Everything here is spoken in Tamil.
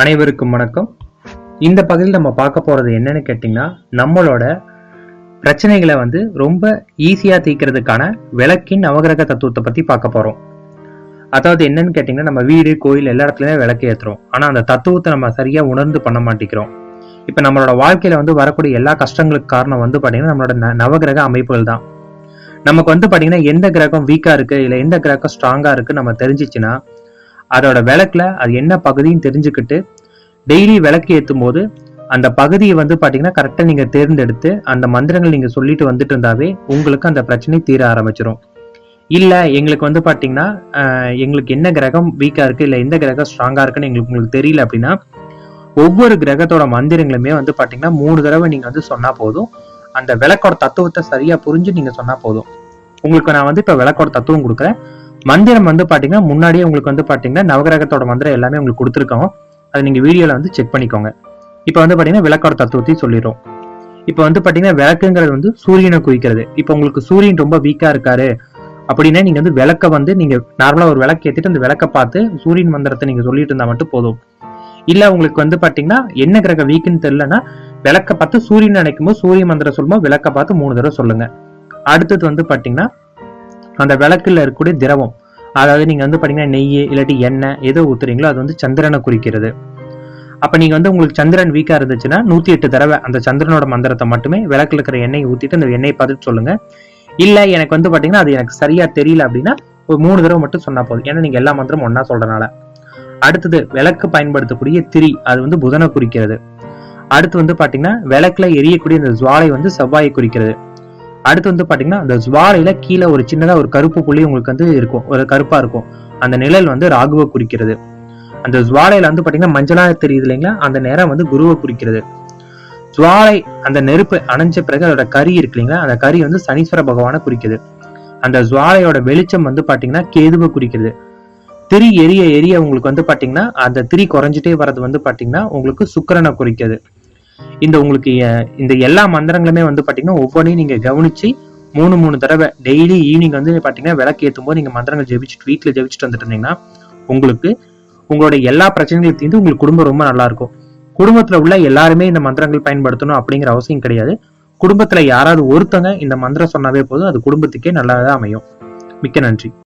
அனைவருக்கும் வணக்கம். இந்த பகுதியில் நம்ம பார்க்க போறது என்னன்னு கேட்டிங்கன்னா நம்மளோட பிரச்சனைகளை வந்து ரொம்ப ஈஸியாக தீர்க்கிறதுக்கான விளக்கின் நவகிரக தத்துவத்தை பத்தி பார்க்க போறோம். அதாவது என்னன்னு கேட்டிங்கன்னா நம்ம வீடு கோயில் எல்லா இடத்துலயுமே விளக்கு ஏத்துறோம். ஆனா அந்த தத்துவத்தை நம்ம சரியா உணர்ந்து பண்ண மாட்டேங்கிறோம். இப்ப நம்மளோட வாழ்க்கையில வந்து வரக்கூடிய எல்லா கஷ்டங்களுக்கு காரணம் வந்து பாத்தீங்கன்னா நம்மளோட நவகிரக அமைப்புகள் தான். நமக்கு வந்து பாத்தீங்கன்னா எந்த கிரகம் வீக்கா இருக்கு இல்ல எந்த கிரகம் ஸ்ட்ராங்கா இருக்கு நம்ம தெரிஞ்சிச்சுன்னா அதோட விளக்குல அது என்ன பகுதின்னு தெரிஞ்சுக்கிட்டு டெய்லி விளக்கு ஏற்றும் போது அந்த பகுதியை வந்து பார்த்தீங்கன்னா கரெக்டா நீங்க தேர்ந்தெடுத்து அந்த மந்திரங்கள் நீங்க சொல்லிட்டு வந்துட்டு இருந்தாவே உங்களுக்கு அந்த பிரச்சனை தீர ஆரம்பிச்சிடும் இல்லை எங்களுக்கு வந்து பாத்தீங்கன்னா எங்களுக்கு என்ன கிரகம் வீக்கா இருக்கு இல்லை எந்த கிரகம் ஸ்ட்ராங்கா இருக்குன்னு எங்களுக்கு உங்களுக்கு தெரியல அப்படின்னா ஒவ்வொரு கிரகத்தோட மந்திரங்களுமே வந்து பாத்தீங்கன்னா மூணு தடவை நீங்க வந்து சொன்னால் போதும். அந்த விளக்கோட தத்துவத்தை சரியா புரிஞ்சு நீங்க சொன்னால் போதும். உங்களுக்கு நான் வந்து இப்போ விளக்கோட தத்துவம் கொடுக்குறேன். மந்திரம் வந்து பாத்தீங்கன்னா முன்னாடியே உங்களுக்கு வந்து பாத்தீங்கன்னா நவகிரகத்தோட மந்திரம் எல்லாமே உங்களுக்கு கொடுத்துருக்கோம். அதை நீங்க வீடியோல வந்து செக் பண்ணிக்கோங்க. இப்போ வந்து பாத்தீங்கன்னா விளக்கோட தத்துவத்தையும் சொல்லிடுறோம். இப்போ வந்து பாத்தீங்கன்னா விளக்குங்கிறது வந்து சூரியனை குறிக்கிறது. இப்போ உங்களுக்கு சூரியன் ரொம்ப வீக்கா இருக்காரு அப்படின்னா நீங்க வந்து விளக்க வந்து நீங்க நார்மலா ஒரு விளக்கு ஏற்றிட்டு அந்த விளக்க பார்த்து சூரியன் மந்திரத்தை நீங்க சொல்லிட்டு இருந்தா மட்டும் போதும். இல்ல உங்களுக்கு வந்து பாத்தீங்கன்னா என்ன கிரக வீக்குன்னு தெரிலனா விளக்க பார்த்து சூரியன் நினைக்கும் போது சூரிய மந்திரம் சொல்லும்போது விளக்க பார்த்து மூணு தடவை சொல்லுங்க. அடுத்தது வந்து பாத்தீங்கன்னா அந்த விளக்குல இருக்கக்கூடிய திரவம். அதாவது நீங்க வந்து பார்த்தீங்கன்னா நெய் இல்லாட்டி எண்ணெய் எதோ ஊத்துறீங்களோ அது வந்து சந்திரனை குறிக்கிறது. அப்போ நீங்க வந்து உங்களுக்கு சந்திரன் வீக்கா இருந்துச்சுன்னா நூத்தி எட்டு தடவை அந்த சந்திரனோட மந்திரத்தை மட்டுமே விளக்குல இருக்கிற எண்ணெய் ஊற்றிட்டு அந்த எண்ணெயை பார்த்துட்டு சொல்லுங்க. இல்லை எனக்கு வந்து பார்த்தீங்கன்னா அது எனக்கு சரியா தெரியல அப்படின்னா ஒரு மூணு தடவை மட்டும் சொன்னால் போதும். ஏன்னா நீங்க எல்லா மந்திரமும் ஒன்றா சொல்றனால அடுத்தது விளக்கு பயன்படுத்தக்கூடிய திரி அது வந்து புதனை குறிக்கிறது. அடுத்து வந்து பாத்தீங்கன்னா விளக்குல எரியக்கூடிய அந்த ஜுவாலை வந்து செவ்வாயை குறிக்கிறது. அடுத்து வந்து பாத்தீங்கன்னா அந்த ஜுவாலையில கீழே ஒரு சின்னதா ஒரு கருப்பு புள்ளி உங்களுக்கு வந்து இருக்கும். ஒரு கருப்பா இருக்கும். அந்த நிழல் வந்து ராகுவை குறிக்கிறது. அந்த ஜுவாலையில வந்து பாத்தீங்கன்னா மஞ்சளா தெரியுது இல்லைங்களா? அந்த நேரம் வந்து குருவை குறிக்கிறது. ஜுவாலை அந்த நெருப்பு அணைஞ்ச பிறகு அதோட கறி இருக்கு இல்லைங்களா? அந்த கறி வந்து சனீஸ்வர பகவானை குறிக்குது. அந்த ஜுவாலையோட வெளிச்சம் வந்து பாத்தீங்கன்னா கேதுவை குறிக்கிறது திரி எரிய எரிய உங்களுக்கு வந்து பாத்தீங்கன்னா அந்த திரி குறைஞ்சிட்டே வர்றது வந்து பாத்தீங்கன்னா உங்களுக்கு சுக்கரனை குறிக்கிறது இந்த உங்களுக்கு இந்த எல்லா மந்திரங்களுமே வந்து பார்த்தீங்கன்னா ஒவ்வொன்றையும் நீங்கள் கவனிச்சு மூணு மூணு தடவை டெய்லி ஈவினிங் வந்து பாத்தீங்கன்னா விளக்கு ஏற்றும் போது நீங்க மந்திரங்கள் ஜெபிச்சுட்டு வீட்டுல ஜெபிச்சுட்டு வந்துட்டு இருந்தீங்கன்னா உங்களுக்கு உங்களோட எல்லா பிரச்சனைகளையும் தீர்ந்து உங்களுக்கு குடும்பம் ரொம்ப நல்லா இருக்கும். குடும்பத்துல உள்ள எல்லாருமே இந்த மந்திரங்கள் பயன்படுத்தணும் அப்படிங்கிற அவசியம் கிடையாது. குடும்பத்துல யாராவது ஒருத்தங்க இந்த மந்திரம் சொன்னாவே போதும் அது குடும்பத்துக்கே நல்லதாக அமையும். மிக்க நன்றி.